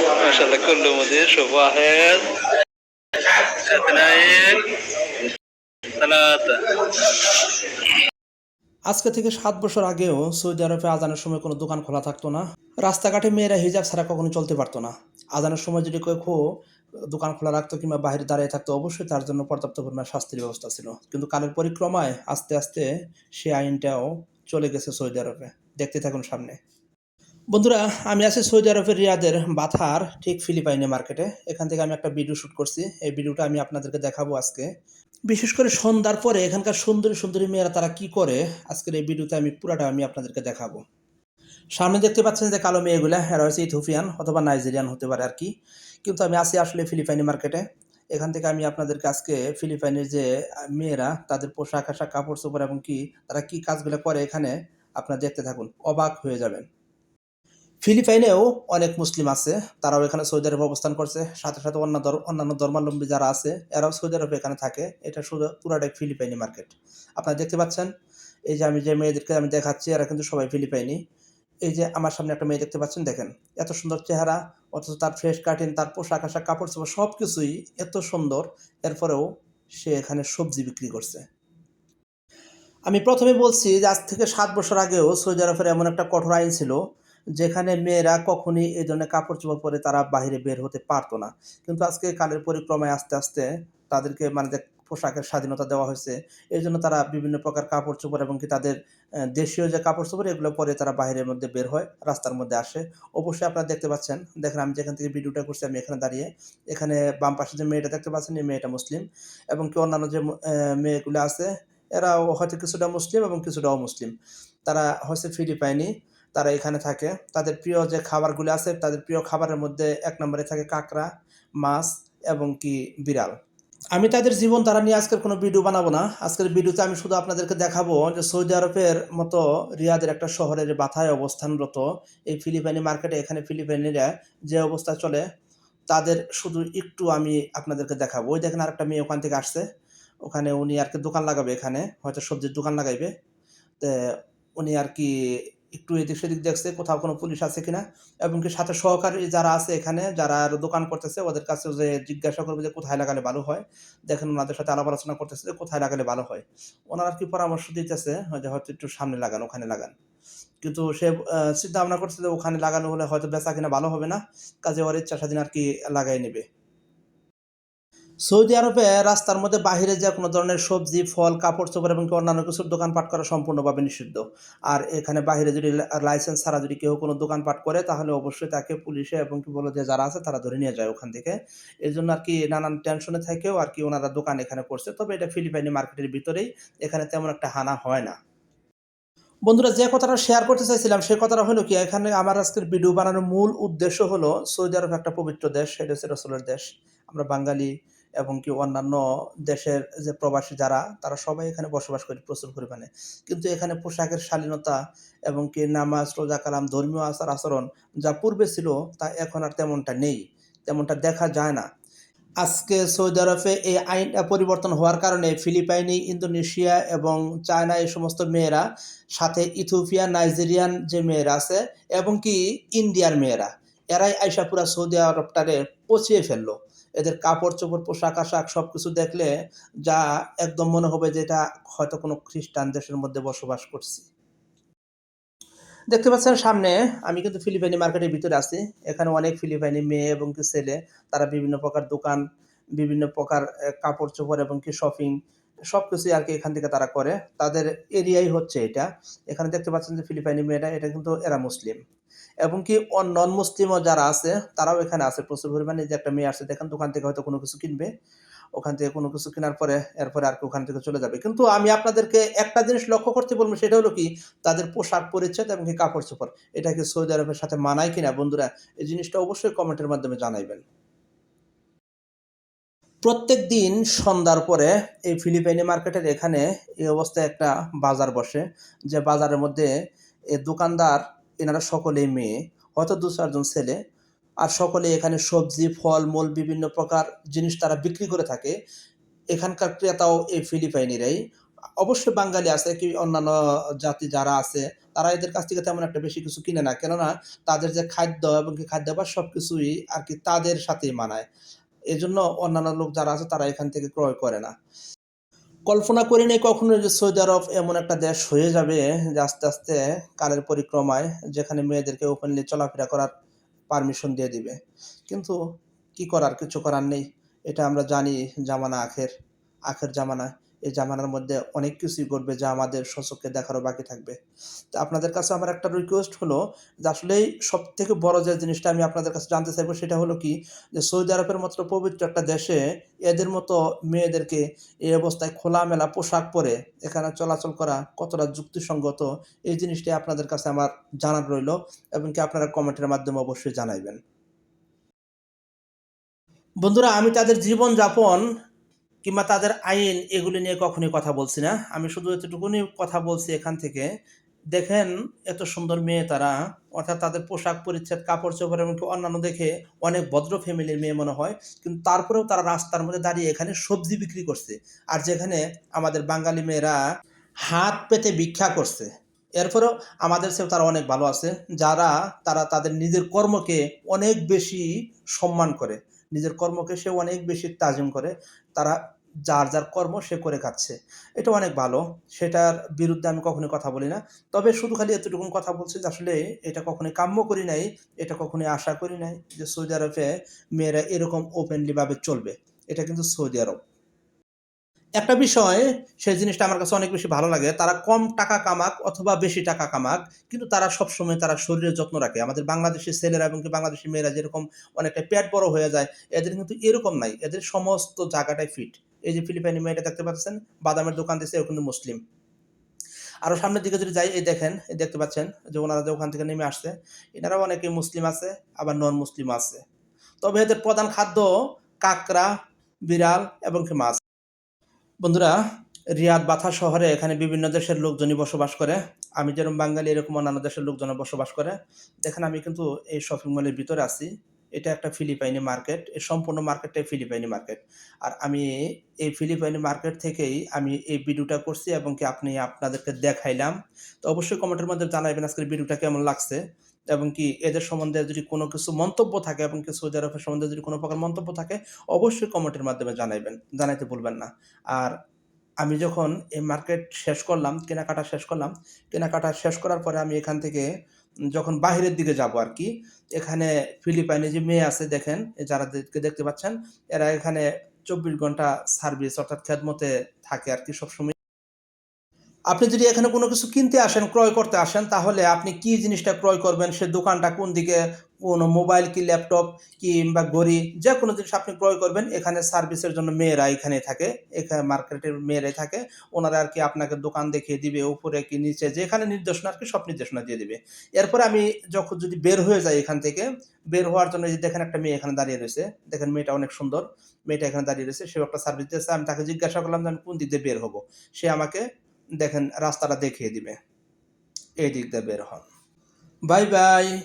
ماشاءالله كله مدير شوف واحد اثنين সুবাহেদ আজকে থেকে সাত বছর আগেও সৌদি আরবে আজানের সময় কোনো দোকান খোলা থাকতো না। রাস্তাঘাটে মেয়েরা হিজাব ছাড়া কখনো চলতে পারতো না। আজানের সময় যদি কেউ দোকান খোলা রাখতো কিংবা বাইরে দাঁড়িয়ে থাকতো, অবশ্যই তার জন্য পর্যাপ্ত পরিমাণ শাস্তির ব্যবস্থা ছিল। কিন্তু কালের পরিক্রমায় আস্তে আস্তে সে আইনটাও চলে গেছে সৌদি আরবে। দেখতে থাকুন সামনে। বন্ধুরা, আমি আছি সৌদি আরবের রিয়াদের বাথার, ঠিক ফিলিপাইনে মার্কেটে। এখান থেকে আমি একটা ভিডিও শ্যুট করছি। এই ভিডিওটা আমি আপনাদেরকে দেখাবো আজকে। বিশেষ করে সন্ধ্যার পরে এখানকার সুন্দরী সুন্দরী মেয়েরা তারা কি করে, আজকের এই ভিডিওতে আমি পুরাটা আমি আপনাদেরকে দেখাবো। সামনে দেখতে পাচ্ছেন যে কালো মেয়েগুলা, এরা হচ্ছে ইথোপিয়ান অথবা নাইজেরিয়ান হতে পারে আর কি। কিন্তু আমি আছি আসলে ফিলিপাইনি মার্কেটে। এখান থেকে আমি আপনাদেরকে আজকে ফিলিপাইনের যে মেয়েরা, তাদের পোশাক আশাক, কাপড় চোপড় এবং কি, তারা কি কাজগুলো করে এখানে, আপনারা দেখতে থাকুন। অবাক হয়ে যাবেন। ফিলিপাইনেও অনেক মুসলিম আছে, তারাও এখানে সৌদি আরবে অবস্থান করছে, সাথে সাথে অন্য অন্যান্য ধর্মাবলম্বী যারা আছে, এরাও সৌদি আরবে এখানে থাকে। এটা শুধু পুরাটাই ফিলিপাইনি মার্কেট। আপনারা দেখতে পাচ্ছেন, এই যে আমি যে মেয়েদেরকে আমি দেখাচ্ছি, এরা কিন্তু সবাই ফিলিপাইনি। এই যে আমার সামনে একটা মেয়ে দেখতে পাচ্ছেন, দেখেন, এত সুন্দর চেহারা, অথচ তার ফ্রেশ কাটিং তার পোশাক আশাক, কাপড় চোপড় সব কিছুই এত সুন্দর। এরপরেও সে এখানে সবজি বিক্রি করছে। আমি প্রথমে বলছি যে আজ থেকে সাত বছর আগেও সৌদি আরবের এমন একটা কঠোর আইন ছিল যেখানে মেয়েরা কখনই এই ধরনের কাপড় চোপড় পরে তারা বাইরে বের হতে পারতো না। কিন্তু আজকে কালের পরিক্রমায় আস্তে আস্তে তাদেরকে মানে পোশাকের স্বাধীনতা দেওয়া হয়েছে এই জন্য তারা বিভিন্ন প্রকার কাপড় চোপড় এবং কি তাদের দেশীয় যে কাপড় চোপড় এগুলো পরে তারা বাইরের মধ্যে বের হয়, রাস্তার মধ্যে আসে। অবশ্যই আপনারা দেখতে পাচ্ছেন, দেখেন আমি যেখান থেকে ভিডিওটা করছি আমি এখানে দাঁড়িয়ে, এখানে বাম পাশে যে মেয়েটা দেখতে পাচ্ছেন, এই মেয়েটা মুসলিম এবং কি অন্যান্য যে মেয়েগুলো আছে, এরাও হয়তো কিছুটা মুসলিম এবং কিছুটা অমুসলিম তারা হচ্ছে ফিলিপাইনি তারা এখানে থাকে। তাদের প্রিয় যে খাবারগুলি আছে, তাদের প্রিয় খাবারের মধ্যে এক নম্বরে থাকে কাঁকড়া, মাছ এবং কি বিড়াল। আমি তাদের জীবন তারা নিয়ে আজকের কোনো ভিডিও বানাবো না। আজকের ভিডিওতে আমি শুধু আপনাদেরকে দেখাবো যে সৌদি আরবের মতো রিয়াদের একটা শহরের বাথায় অবস্থানরত এই ফিলিপাইনি মার্কেটে। এখানে ফিলিপাইনিরা যে অবস্থা চলে, তাদের শুধু একটু আমি আপনাদেরকে দেখাবো। ওই দেখেন আরেকটা মেয়ে ওখান থেকে আসছে। ওখানে উনি আর কি দোকান লাগাবে এখানে, হয়তো সবজির দোকান লাগাইবে। তে উনি আর কি একটু এদিক সেদিক দেখছে, কোথাও কোনো পুলিশ আছে কিনা এবং কি সাথে সহকারী যারা আছে এখানে, যারা দোকান করতেছে, ওদের কাছে যে জিজ্ঞাসা করবে যে কোথায় লাগালে ভালো হয়, দেখেন ওনাদের সাথে আলাপ আলোচনা করতেছে যে কোথায় লাগালে ভালো হয়। ওনারা কি পরামর্শ দিতেছে? যে হয়তো একটু সামনে লাগান, ওখানে লাগান। কিন্তু সে চিন্তা ভাবনা করছে যে ওখানে লাগানো হলে হয়তো বেচা কিনা ভালো হবে না, কাজে ওর ইচ্ছা স্বাধীন আর কি লাগাই নেবে। সৌদি আরবে রাস্তার মধ্যে বাহিরে যে কোনো ধরনের সবজি, ফল, কাপড় চোপড় এবং অন্যান্য কিছুর দোকানপাট করা সম্পূর্ণভাবে নিষিদ্ধ। আর এখানে বাহিরে যদি লাইসেন্স ছাড়া যদি কেউ কোনো দোকানপাট করে, তাহলে অবশ্যই তাকে পুলিশে এবং কি বলো যে যারা আছে তারা ধরে নিয়ে যায় ওখান থেকে। এই জন্য আর কি নানান টেনশনে থাকেও আর কি ওনারা দোকান এখানে করছে। তবে এটা ফিলিপাইনি মার্কেটের ভিতরেই এখানে তেমন একটা হানা হয় না। বন্ধুরা, যে কথাটা শেয়ার করতে চাইছিলাম সেই কথাটা হলো কি, এখানে আমার আজকের ভিডিও বানানোর মূল উদ্দেশ্য হলো সৌদি আরব একটা পবিত্র দেশ, সেটা হচ্ছে রসুলের দেশ। আমরা বাঙালি এবং কি অন্যান্য দেশের যে প্রবাসী যারা, তারা সবাই এখানে বসবাস করে, প্রচুর পরিমাণে। কিন্তু এখানে পোশাকের শালীনতা এবং কি নামাজ, রোজা কালাম, ধর্মীয় আচার আচরণ যা পূর্বে ছিল, তা এখন আর তেমনটা নেই। তেমনটা দেখা যায় না। আজকে সৌদি আরবে এই আইনটা পরিবর্তন হওয়ার কারণে ফিলিপাইনি, ইন্দোনেশিয়া এবং চায়না এই সমস্ত মেয়েরা, সাথে ইথিওপিয়া, নাইজেরিয়ান যে মেয়েরা আছে এবং কি ইন্ডিয়ার মেয়েরা, এরাই আইসা পুরা সৌদি আরবটারে পচিয়ে ফেলল। এদের কাপড় চোপড়, পোশাক আশাক সব কিছু দেখলে যা একদম মনে হবে যে এটা হয়তো কোনো খ্রিস্টান দেশের মধ্যে বসবাস করছি। দেখতে পাচ্ছেন সামনে আমি কিন্তু ফিলিপাইনি মার্কেটের ভিতরে আছি। এখানে অনেক ফিলিপাইনি মেয়ে এবং কি ছেলে, তারা বিভিন্ন প্রকার দোকান, বিভিন্ন প্রকার কাপড় চোপড় এবং কি শপিং সব কিছুই আর কি এখান থেকে তারা করে। তাদের এরিয়াই হচ্ছে এটা। এখানে দেখতে পাচ্ছেন যে ফিলিপাইনি মেয়েরা, এটা কিন্তু এরা মুসলিম। এবং কি নন মুসলিমও যারা আছে, তারাও এখানে আছে প্রচুর পরিমাণে। যে একটা মেয়ে আসছে, দেখেন দোকান থেকে হয়তো কোনো কিছু কিনবে। ওখান থেকে কোনো কিছু কেনার পরে, এরপরে আর কি ওখান থেকে চলে যাবে। কিন্তু আমি আপনাদেরকে একটা জিনিস লক্ষ্য করতে বলব, সেটা হলো কি, তাদের পোশাক পরিচ্ছদ এবং কি কাপড় চোপড়। এটা কি সৌদি আরবের সাথে মানায় কিনা? বন্ধুরা, এই জিনিসটা অবশ্যই কমেন্টের মাধ্যমে জানাইবেন। প্রত্যেক দিন সন্ধ্যার পরে এই ফিলিপাইনি মার্কেটের এখানে এই অবস্থায় একটা বাজার বসে। যে বাজারের মধ্যে এ দোকানদার এনারা সকলেই মেয়ে, হয়তো দু চারজন ছেলে। আর সকলে এখানে সবজি, ফল, মূল বিভিন্ন প্রকার জিনিস তারা বিক্রি করে থাকে। এখানকার ক্রেতাও এই ফিলিপাইনিরাই। অবশ্যই বাঙালি আছে কি অন্যান্য জাতি যারা আছে, তারা এদের কাছ থেকে তেমন একটা বেশি কিছু কিনে না। কেননা তাদের যে খাদ্য এবং কি খাদ্যাভ্যাস সব কিছুই আর কি তাদের সাথেই মানায়। এজন্য অন্যান্য লোক যারা আছে তারা এখান থেকে ক্রয় করে না। কল্পনা করিনি কখনো যে সৌদি আরব এমন একটা দেশ হয়ে যাবে যে আস্তে আস্তে কালের পরিক্রমায় যেখানে মেয়েদেরকে ওপেনলি চলাফেরা করার পারমিশন দিয়ে দিবে। কিন্তু কি করার, কিছু করার নেই। এটা আমরা জানি জামানা আখের আখের জামানা এই জামানার মধ্যে অনেক কিছুই ঘটবে যা আমাদের স্বচক্ষে দেখারও বাকি থাকবে। তো আপনাদের কাছে আমার একটা রিকোয়েস্ট হলো যে আসলেই সব থেকে বড় যে জিনিসটা আমি আপনাদের কাছে জানতে চাইব সেটা হলো কি যে সৌদি আরবের মতো পবিত্র একটা দেশে এদের মতো মেয়েদেরকে এই অবস্থায় খোলামেলা পোশাক পরে এখানে চলাচল করা কতটা যুক্তিসঙ্গত এই জিনিসটি আপনাদের কাছে আমার জানার রইল এবং কি আপনারা কমেন্টের মাধ্যমে অবশ্যই জানাইবেন। বন্ধুরা, আমি তাদের জীবন যাপন কিংবা তাদের আইন এগুলি নিয়ে কখনোই কথা বলছি না। আমি শুধু এতটুকুনি কথা বলছি এখান থেকে, দেখেন এত সুন্দর মেয়ে তারা, অর্থাৎ তাদের পোশাক পরিচ্ছদ, কাপড় চোপড় এমনকি অন্যান্য দেখে অনেক ভদ্র ফ্যামিলির মেয়ে মনে হয়, কিন্তু তারপরেও তারা রাস্তার মধ্যে দাঁড়িয়ে এখানে সবজি বিক্রি করছে। আর যেখানে আমাদের বাঙালি মেয়েরা হাত পেতে ভিক্ষা করছে, এরপরেও আমাদের চেয়েও তারা অনেক ভালো আছে, যারা তারা তাদের নিজের কর্মকে অনেক বেশি সম্মান করে। নিজের কর্মকে সে অনেক বেশি তাজিম করে, তারা যার যার কর্ম সে করে খাচ্ছে এটা অনেক ভালো, সেটার বিরুদ্ধে আমি কখনোই কথা বলি না। তবে শুধু খালি এতটুকু কথা বলছি যে আসলে এটা কখনোই কাম্য করি নাই, এটা কখনোই আশা করি নাই যে সৌদি আরবে মেয়েরা এরকম ওপেনলিভাবে চলবে। এটা কিন্তু সৌদি আরব। একটা বিষয়, সেই জিনিসটা আমার কাছে অনেক বেশি ভালো লাগে। তারা কম টাকা কামাক অথবা বেশি টাকা কামাক, কিন্তু তারা সবসময় তারা শরীরের যত্ন রাখে। আমাদের বাংলাদেশের ছেলেরা এবং বাংলাদেশি মেয়েরা যেরকম অনেকটা পেট বড় হয়ে যায়, এদের কিন্তু এরকম নাই। এদের সমস্ত জায়গাটাই ফিট এই যে ফিলিপাইনি মেয়েটা দেখতে পাচ্ছেন, বাদামের দোকান দিচ্ছে ও কিন্তু মুসলিম। আরও সামনের দিকে যদি যাই, এই দেখেন, এই দেখতে পাচ্ছেন যে ওনারা যে ওখান থেকে নেমে আসছে এনারাও অনেকে মুসলিম আছে, আবার নন মুসলিম আছে। তবে এদের প্রধান খাদ্য কাকড়া, বিড়াল এবং কি মাছ। বন্ধুরা, রিয়াদ বাথা শহরে এখানে বিভিন্ন দেশের লোকজনই বসবাস করে। আমি যেরকম বাঙালি, এরকম অন্যান্য দেশের লোকজন বসবাস করে। দেখেন, আমি কিন্তু এই শপিং মলের ভিতরে আছি। এটা একটা ফিলিপাইনি মার্কেট সম্পূর্ণ মার্কেটটাই ফিলিপাইনি মার্কেট। আর আমি এই ফিলিপাইনি মার্কেট থেকেই আমি এই ভিডিওটা করছি এবং কি আপনি আপনাদেরকে দেখাইলাম। তো অবশ্যই কমেন্টের মধ্যে জানাবেন আজকের ভিডিওটা কেমন লাগছে এবং কি এদের সম্বন্ধে যদি কোনো কিছু মন্তব্য থাকে এবং কি সৌদি আরবের সম্বন্ধে যদি কোনো প্রকার মন্তব্য থাকে, অবশ্যই কমেন্টের মাধ্যমে জানাইবেন, জানাইতে ভুলবেন না। আর আমি যখন এই মার্কেট শেষ করলাম, কেনাকাটা শেষ করলাম, কেনাকাটা শেষ করার পরে আমি এখান থেকে যখন বাহিরের দিকে যাব আর কি, এখানে ফিলিপাইনে যে মেয়ে আছে দেখেন যারা দেখতে পাচ্ছেন, এরা এখানে চব্বিশ ঘণ্টা সার্ভিস অর্থাৎ খেদমতে থাকে আর কি সবসময়। আপনি যদি এখানে কোনো কিছু কিনতে আসেন, ক্রয় করতে আসেন, তাহলে আপনি কি জিনিসটা ক্রয় করবেন? সে দোকানটা কোন দিকে? কোনো মোবাইল কি, ল্যাপটপ কিংবা ঘড়ি? যে কোনো জিনিস আপনি ক্রয় করবেন। এখানে সার্ভিসের জন্য মেয়েরা এখানে থাকে। এখানে মার্কেটের মেয়েরাই থাকে। ওনারা আর কি আপনাকে দোকান দেখিয়ে দিবে, উপরে কি, নিচে, যেখানে নির্দেশনা আর কি সব নির্দেশনা দিয়ে দিবে। এরপরে আমি যখন যদি বের হয়ে যাই এখান থেকে, বের হওয়ার জন্য যে দেখেন একটা মেয়ে এখানে দাঁড়িয়ে রয়েছে। দেখেন মেয়েটা অনেক সুন্দর। মেয়েটা এখানে দাঁড়িয়ে রয়েছে। সেও একটা সার্ভিস দিয়েছে। আমি তাকে জিজ্ঞাসা করলাম যে আমি কোন দিক দিয়ে বের হব? সে আমাকে দেখেন রাস্তাটা দেখিয়ে দিবে। এই দিক দিয়ে বের হন। Bye bye.